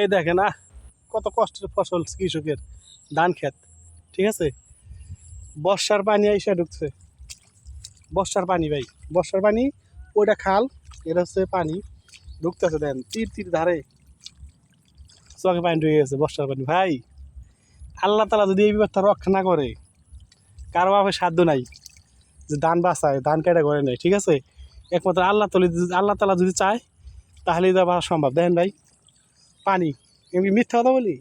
এই দেখেন না কত কষ্টের ফসল কৃষকের ধান ক্ষেত, ঠিক আছে? বর্ষার পানি এসে ঢুকছে। বর্ষার পানি ভাই, বর্ষার পানি, ওইটা খাল, এটা হচ্ছে পানি। ঢুকতেছে, দেন তীর তীর ধারে চকে পানি ঢুকে গেছে, বর্ষার পানি। ভাই, আল্লাহ তালা যদি এই বিপদটা রক্ষা না করে, কারও বাপের সাধ্য নাই যে ধান বাঁচায়, ধান কেটে করে নেয়, ঠিক আছে? একমাত্র আল্লাহ তলি আল্লাহ তালা যদি চায় তাহলে এটা বাঁচা সম্ভব। দেখেন ভাই পানি। এমনি মিথ্যা কথা বলি?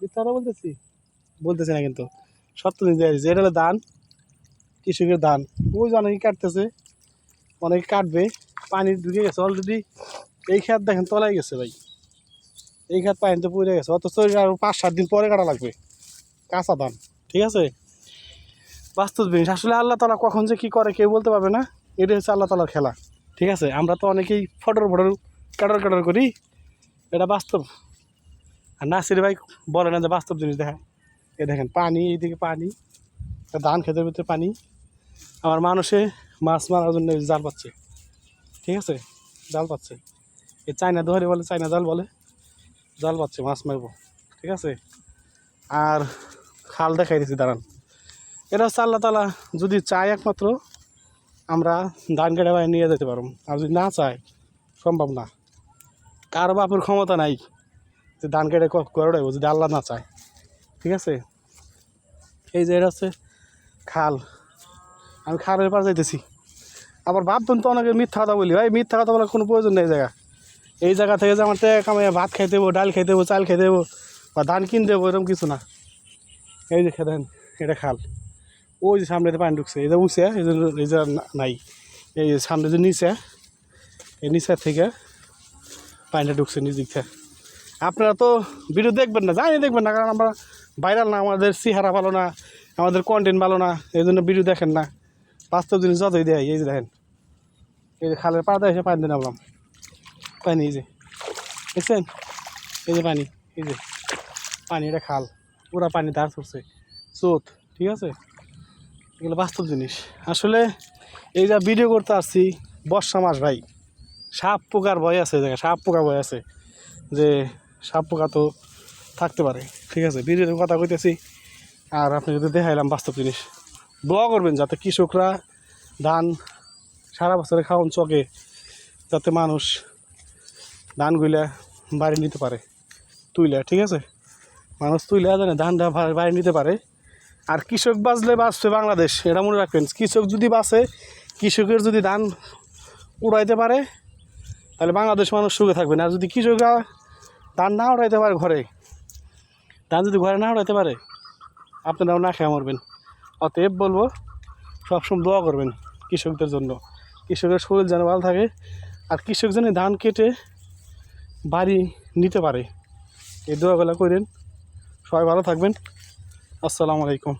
মিথ্যা কথা বলতেছি? বলতেছি না কিন্তু। সত্য দিন দিয়েছি এটা হলো ধান কৃষকের ধান ওই যে অনেকে কাটতেছে, অনেকে কাটবে, পানি ঢুকে গেছে। অলরেডি এই খাত দেখেন তলায় গেছে ভাই। এই খাত পানি তো পড়ে গেছে। অথচ এটা আরও পাঁচ সাত দিন পরে কাটা লাগবে। কাঁচা ধান, ঠিক আছে? বাস্তব জিনিস। আসলে আল্লাহ তালা কখন যে কী করে কেউ বলতে পারবে না। এটা হচ্ছে আল্লাহ তালার খেলা, ঠিক আছে? আমরা তো অনেকেই ফটোর ফটোর, কাটর কাটার করি। এটা বাস্তব। আর নাসির ভাই বলে না যে বাস্তব জিনিস দেখায়। এ দেখেন, পানি, এইদিকে পানি ধান খেতের ভিতরে পানি। আমার মানুষে মাছ মারার জন্য জাল পাচ্ছে। ঠিক আছে? জাল পাচ্ছে। এই চায়না দোহারি বলে, চায়না জাল বলে, জাল পাচ্ছে, মাছ মারবো। ঠিক আছে? আর খাল দেখাই দিচ্ছি দাঁড়ান। এটা হচ্ছে আল্লাহ তালা যদি চায় একমাত্র, আমরা ধান কেটে নিয়ে যেতে পারব। আর যদি না চায়, সম্ভব না। কারও বাপের ক্ষমতা নাই যে ধান কেটে করে যদি আল্লাহ না চায়। ঠিক আছে? এই যে হচ্ছে খাল। আমি খালের পার যাইতেছি। আবার ভাববেন তো অনেকে মিথ্যা কথা বলি। ভাই, মিথ্যা কথা বলার কোনো প্রয়োজন নেই জায়গা এই জায়গা থেকে যে আমার টাকা ভাত খাইতে দেবো, ডাল খাইতে দেবো, চাল খাইতে দেবো বা ধান কিনতে দেবো, এরকম কিছু না। এই যে খেতেন, এটা খাল। ওই যে সামনে পানি ঢুকছে। এই যে উঁচে এই যে এই যে নাই। এই যে সামনে যে নিচে, এই নিচের থেকে পানিটা ঢুকছে দিক থেকে। আপনারা তো ভিডিও দেখবেন না, জানি দেখবেন না, কারণ আমরা ভাইরাল না, আমাদের চেহারা ভালো না, আমাদের কন্টেন্ট ভালো না এই জন্য ভিডিও দেখেন না। বাস্তব জিনিস যতই দেয়, এই যে দেখেন। এই যে খালের পাড়াতে এসে পানি দিয়ে নামলাম। পানি, এই যে। দেখছেন? এই যে পানি, এই যে। পানি, এটা খাল। পুরা পানি ধার করছে স্রোত, ঠিক আছে? এগুলো বাস্তব জিনিস। আসলে এই যা ভিডিও করতে আসছি, বর্ষা মাস ভাই। সাপ পোকার ভয় আছে জায়গায় সাপ পোকা ভয় আছে যে সাপ পোকা তো থাকতে পারে। ঠিক আছে, ভিডিওতে কথা কইতেছি। আর আপনি যদি দেখাইলাম বাস্তব জিনিস, দোয়া করবেন যাতে কৃষকরা ধান সারা বছরে খাওয়ান চকে, যাতে মানুষ ধানগুলা বাড়ি নিতে পারে। তুইলা, ঠিক আছে? মানুষ তুইলা জানে ধানটা বাড়ি নিতে পারে। আর কৃষক বাঁচলে বাঁচবে বাংলাদেশ, এটা মনে রাখবেন। কৃষক যদি বাঁচে, কৃষকের যদি ধান উড়াইতে পারে তাহলে বাংলাদেশ মানুষ সুখে থাকবে না। যদি কৃষকরা ধান না উড়াইতে পারে ঘরে, ধান যদি ঘরে না উড়াইতে পারে, আপনারাও না খেয়ে মরবেন। অতএব বলব, সবসময় দোয়া করবেন কৃষকদের জন্য। কৃষকের শরীর যেন ভালো থাকে, আর কৃষক যেন ধান কেটে বাড়ি নিতে পারে। এই দোয়াগুলো করেন। সবাই ভালো থাকবেন। আসসালামু আলাইকুম।